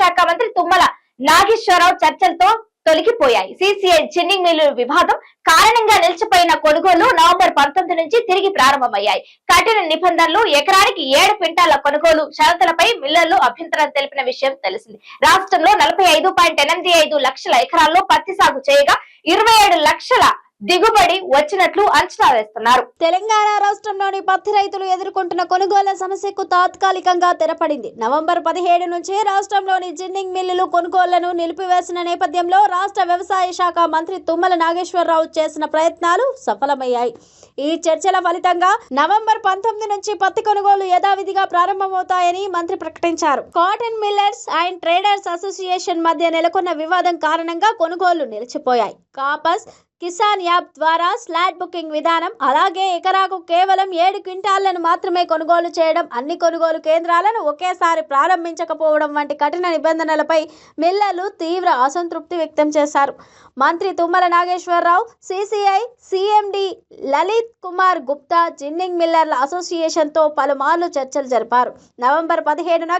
శాఖ మంత్రి తుమ్మల నాగేశ్వరరావు చర్చలతో తొలగిపోయాయి. సిసిఐ చిన్నింగ్ మిల్లు వివాదం కారణంగా నిలిచిపోయిన కొనుగోలు నవంబర్ పంతొమ్మిది నుంచి తిరిగి ప్రారంభమయ్యాయి. కఠిన నిబంధనలు ఎకరానికి ఏడు క్వింటాల కొనుగోలు షరతులపై మిల్లర్లు అభ్యంతరం తెలిపిన విషయం తెలిసింది. రాష్ట్రంలో నలభై ఐదు పాయింట్ ఎనిమిది ఐదు లక్షల ఎకరాల్లో పత్తి సాగు చేయగా ఇరవై ఏడు లక్షల దిగుబడి వచ్చినట్లు అంచనా వేస్తున్నారు. తెలంగాణ రాష్ట్రంలోని పత్తి రైతులు ఎదుర్కొంటున్న కొనుగోళ్ళ సమస్యకు తాత్కాలికంగా తెరపడింది. నవంబర్ పదిహేడు నుంచి రాష్ట్రంలోని జిన్నింగ్ మిల్లులు కొనుగోళ్ళను నిలిపివేసిన నేపథ్యంలో రాష్ట్ర వ్యవసాయ శాఖ మంత్రి తుమ్మల నాగేశ్వరరావు చేసిన ప్రయత్నాలు సఫలమయ్యాయి. ఈ చర్చల ఫలితంగా నవంబర్ పంతొమ్మిది నుంచి పత్తి కొనుగోలు యథావిధిగా ప్రారంభమవుతాయని మంత్రి ప్రకటించారు. Cotton millers and traders association మధ్య నెలకొన్న వివాదం కారణంగా కొనుగోళ్ళు నిలిచిపోయాయి. కాపస్ కిసాన్ యాప్ ద్వారా స్లాట్ బుకింగ్ విధానం అలాగే ఎకరాకు కేవలం ఏడు క్వింటాళ్ళను మాత్రమే కొనుగోలు చేయడం అన్ని కొనుగోలు కేంద్రాలను ఒకేసారి ప్రారంభించకపోవడం వంటి కఠిన నిబంధనలపై మిల్లర్లు తీవ్ర అసంతృప్తి వ్యక్తం చేశారు. మంత్రి Tummala Nageswararao CCI CMD Lalit Kumar Gupta ginning మిల్లర్ల అసోసియేషన్తో పలుమార్లు చర్చలు జరిపారు. నవంబర్ పదిహేడున